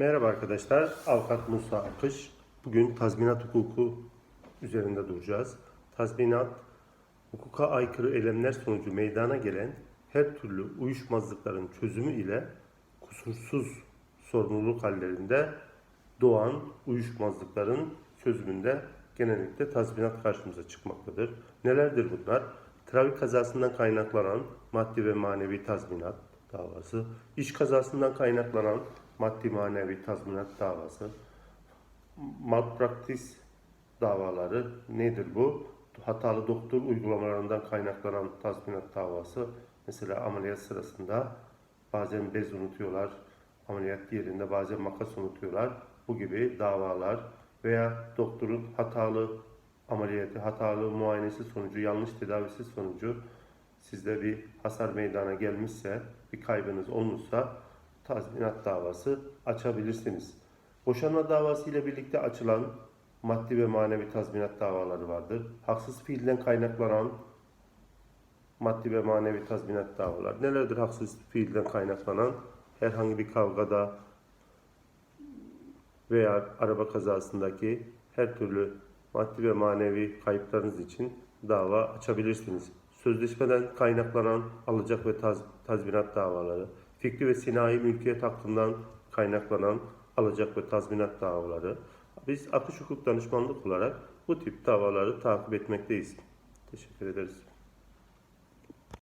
Merhaba arkadaşlar, Avukat Musa Akış. Bugün tazminat hukuku üzerinde duracağız. Tazminat, hukuka aykırı eylemler sonucu meydana gelen her türlü uyuşmazlıkların çözümü ile kusursuz sorumluluk hallerinde doğan uyuşmazlıkların çözümünde genellikle tazminat karşımıza çıkmaktadır. Nelerdir bunlar? Trafik kazasından kaynaklanan maddi ve manevi tazminat davası, iş kazasından kaynaklanan maddi manevi tazminat davası, malpraktis davaları nedir bu? Hatalı doktor uygulamalarından kaynaklanan tazminat davası. Mesela ameliyat sırasında bazen bez unutuyorlar, ameliyat yerinde bazen makas unutuyorlar. Bu gibi davalar veya doktorun hatalı ameliyatı, hatalı muayenesi sonucu, yanlış tedavisi sonucu sizde bir hasar meydana gelmişse, bir kaybınız olmuşsa tazminat davası açabilirsiniz. Boşanma davası ile birlikte açılan maddi ve manevi tazminat davaları vardır. Haksız fiilden kaynaklanan maddi ve manevi tazminat davalar. Nelerdir haksız fiilden kaynaklanan? Herhangi bir kavgada veya araba kazasındaki her türlü maddi ve manevi kayıplarınız için dava açabilirsiniz. Sözleşmeden kaynaklanan alacak ve taz, tazminat davaları, fikri ve sinayi mülkiyet hakkından kaynaklanan alacak ve tazminat davaları. Biz akış hukuk danışmanlık olarak bu tip davaları takip etmekteyiz. Teşekkür ederiz.